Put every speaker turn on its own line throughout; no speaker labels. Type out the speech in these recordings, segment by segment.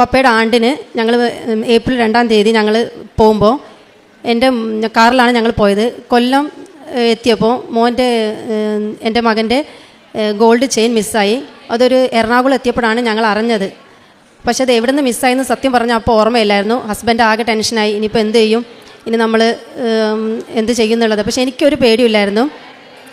പപ്പയുടെ ആണ്ടിന് ഞങ്ങൾ ഏപ്രിൽ രണ്ടാം തീയതി ഞങ്ങൾ പോകുമ്പോൾ എന്റെ കാറിലാണ് ഞങ്ങൾ പോയത്. കൊല്ലം എത്തിയപ്പോൾ മോന്റെ എന്റെ മകന്റെ ഗോൾഡ് ചെയിൻ മിസ്സായി. അതൊരു എറണാകുളം എത്തിയപ്പോഴാണ് ഞങ്ങൾ അറിഞ്ഞത്. പക്ഷേ അത് എവിടെ നിന്ന് മിസ്സായെന്ന് സത്യം പറഞ്ഞാൽ അപ്പോൾ ഓർമ്മയില്ലായിരുന്നു. ഹസ്ബൻഡ് ആകെ ടെൻഷനായി. ഇനിയിപ്പോൾ എന്ത് ചെയ്യും? ഇനി നമ്മൾ എന്ത് ചെയ്യുന്നുള്ളത്? പക്ഷേ എനിക്കൊരു പേടിയില്ലായിരുന്നു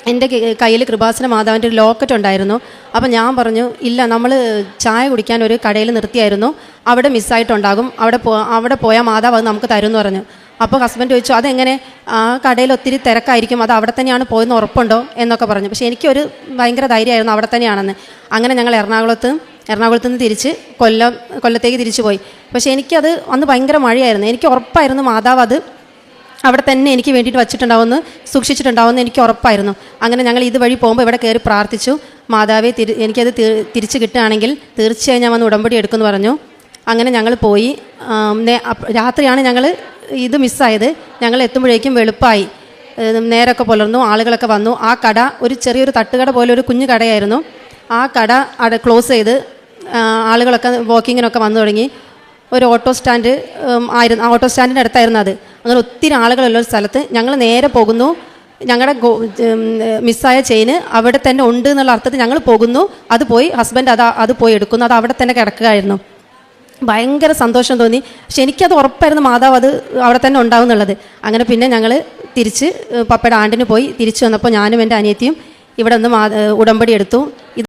എന്റെ കയ്യിൽ കൃപാസന മാതാവിന്റെ ഒരു ലോക്കറ്റ് ഉണ്ടായിരുന്നു. അപ്പം ഞാൻ പറഞ്ഞു ഇല്ല നമ്മൾ ചായ കുടിക്കാൻ ഒരു കടയിൽ നിർത്തിയായിരുന്നു. അവിടെ മിസ്സായിട്ടുണ്ടാകും. അവിടെ പോ അവിടെ പോയാൽ മാതാവ് അത് നമുക്ക് തരും എന്ന് പറഞ്ഞു. അപ്പോൾ ഹസ്ബൻഡ് ചോദിച്ചു അതെങ്ങനെ? ആ കടയിൽ ഒത്തിരി തിരക്കായിരിക്കും. അത് അവിടെ തന്നെയാണ് പോയെന്ന് ഉറപ്പുണ്ടോ എന്നൊക്കെ പറഞ്ഞു. പക്ഷേ എനിക്കൊരു ഭയങ്കര ധൈര്യമായിരുന്നു അവിടെ തന്നെയാണെന്ന്. അങ്ങനെ ഞങ്ങൾ എറണാകുളത്ത് എറണാകുളത്ത് നിന്ന് തിരിച്ച് കൊല്ലം കൊല്ലത്തേക്ക് തിരിച്ചു പോയി. പക്ഷേ എനിക്കത് അന്ന് ഭയങ്കര മഴയായിരുന്നു. എനിക്ക് ഉറപ്പായിരുന്നു മാതാവ് അത് അവിടെ തന്നെ എനിക്ക് വേണ്ടിയിട്ട് വച്ചിട്ടുണ്ടാവുമെന്ന് സൂക്ഷിച്ചിട്ടുണ്ടാവുമെന്ന് എനിക്ക് ഉറപ്പായിരുന്നു. അങ്ങനെ ഞങ്ങൾ ഇതുവഴി പോകുമ്പോൾ ഇവിടെ കയറി പ്രാർത്ഥിച്ചു. മാതാവെ തിരി എനിക്കത് തിരിച്ചു കിട്ടുകയാണെങ്കിൽ തീർച്ചയായും ഞാൻ വന്ന് ഉടമ്പടി എടുക്കുമെന്ന് പറഞ്ഞു. അങ്ങനെ ഞങ്ങൾ പോയി. രാത്രിയാണ് ഞങ്ങൾ ഇത് മിസ്സായത്. ഞങ്ങൾ എത്തുമ്പോഴേക്കും വെളുപ്പായി. നേരൊക്കെ പുലർന്നു ആളുകളൊക്കെ വന്നു. ആ കട ഒരു ചെറിയൊരു തട്ടുകട പോലെ ഒരു കുഞ്ഞു കടയായിരുന്നു. ആ കട അട ക്ലോസ് ചെയ്ത് ആളുകളൊക്കെ വാക്കിങ്ങിനൊക്കെ വന്നു തുടങ്ങി. ഒരു ഓട്ടോ സ്റ്റാൻഡ് ആയിരുന്നു ആ ഓട്ടോ സ്റ്റാൻഡിന്റെ അടുത്തായിരുന്നു അത്. അങ്ങനെ ഒത്തിരി ആളുകളുള്ള ഒരു സ്ഥലത്ത് ഞങ്ങൾ നേരെ പോകുന്നു. ഞങ്ങളുടെ മിസ്സായ ചെയിന് അവിടെ തന്നെ ഉണ്ട് എന്നുള്ള അർത്ഥത്തിൽ ഞങ്ങൾ പോകുന്നു. അത് പോയി ഹസ്ബൻഡ് അത് അത് പോയി എടുക്കുന്നു. അത് അവിടെ തന്നെ കിടക്കുകയായിരുന്നു. ഭയങ്കര സന്തോഷം തോന്നി. പക്ഷെ എനിക്കത് ഉറപ്പായിരുന്നു മാതാവ് അത് അവിടെ തന്നെ ഉണ്ടാവും എന്നുള്ളത്. അങ്ങനെ പിന്നെ ഞങ്ങൾ തിരിച്ച് പപ്പയുടെ ആണ്ടിന് പോയി തിരിച്ചു വന്നപ്പോൾ ഞാനും എന്റെ അനിയത്തിയും ഇവിടെ നിന്ന് ഉടമ്പടി എടുത്തു.